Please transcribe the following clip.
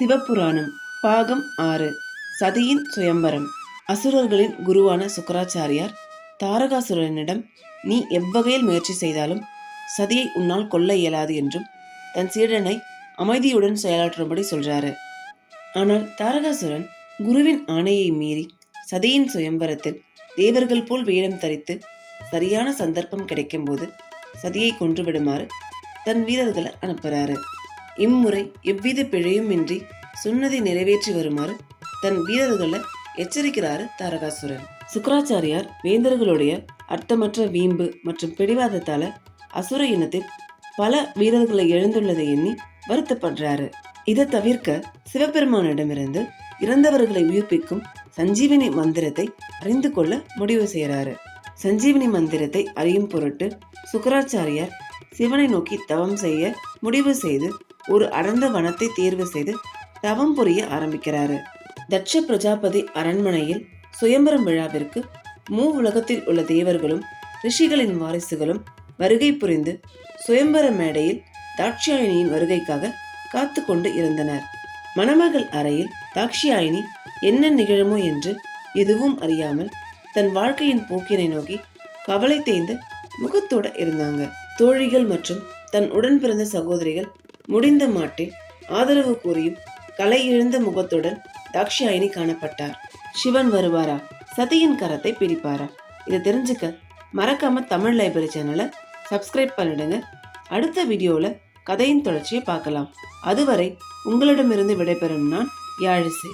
சிவபுராணம் பாகம் ஆறு சதியின் சுயம்பரம். அசுரர்களின் குருவான சுக்கராச்சாரியார் தாரகாசுரனிடம் நீ எவ்வகையில் முயற்சி செய்தாலும் சதியை உன்னால் கொல்ல இயலாது என்றும் தன் சீடனை அமைதியுடன் செயலாற்றும்படி சொல்றாரு. ஆனால் தாரகாசுரன் குருவின் ஆணையை மீறி சதியின் சுயம்பரத்தில் தேவர்கள் போல் வேடம் தரித்து சரியான சந்தர்ப்பம் கிடைக்கும்போது சதியை கொன்று விடுமாறு தன் வீரர்களை அனுப்புகிறாரு இம்முறை எவ்வித பிழையும் இன்றி சொன்னதை நிறைவேற்றி வருமாறு தன் வீரர்களை எச்சரிக்கிறாரு தாரகாசுரன். சுக்கராச்சாரியார் வேந்தர்களுடைய அர்த்தமற்ற வீம்பு மற்றும் பிடிவாதத்தால அசுர இனத்தில் பல வீரர்களை எழுந்துள்ளதை எண்ணி வருத்தப்படுறாரு. இதை தவிர்க்க சிவபெருமானிடமிருந்து இறந்தவர்களை உயிர்ப்பிக்கும் சஞ்சீவினி மந்திரத்தை அறிந்து கொள்ள முடிவு செய்கிறாரு சஞ்சீவினி மந்திரத்தை அறியும் பொருட்டு சுக்கராச்சாரியார் சிவனை நோக்கி தவம் செய்ய முடிவு செய்து ஒரு அடர்ந்த வனத்தை தேர்வு செய்து தவம் புரிய ஆரம்பிக்கிறாரு. தட்ச பிரஜாபதி அரண்மனையில் சுயம்பரம் விழாவிற்கு மூ உலகத்தில் உள்ள தேவர்களும் ரிஷிகளின் வாரிசுகளும் வருகை புரிந்து சுயம்பர மேடையில் தாட்சியாயினியின் வருகைக்காக காத்து கொண்டு இருந்தனர். மணமகள் அறையில் தாட்சியாயினி என்ன நிகழுமோ என்று எதுவும் அறியாமல் தன் வாழ்க்கையின் போக்கினை நோக்கி கவலை தேய்ந்து முகத்தோட இருந்தாங்க. தோழிகள் மற்றும் தன் உடன் பிறந்த சகோதரிகள் முடிந்த மாட்டில் ஆதரவு கூறியும் கலை இழந்த முகத்துடன் தாக்ஷாயினி காணப்பட்டார். சிவன் வருவாரா? சதியின் கரத்தை பிரிப்பாரா இதை தெரிஞ்சுக்க மறக்காம தமிழ் லைப்ரரி சேனலை சப்ஸ்கிரைப் பண்ணிடுங்க. அடுத்த வீடியோவில் கதையின் தொடர்ச்சியை பார்க்கலாம். அதுவரை உங்களிடமிருந்து விடைபெறும் நான் யாழிசை.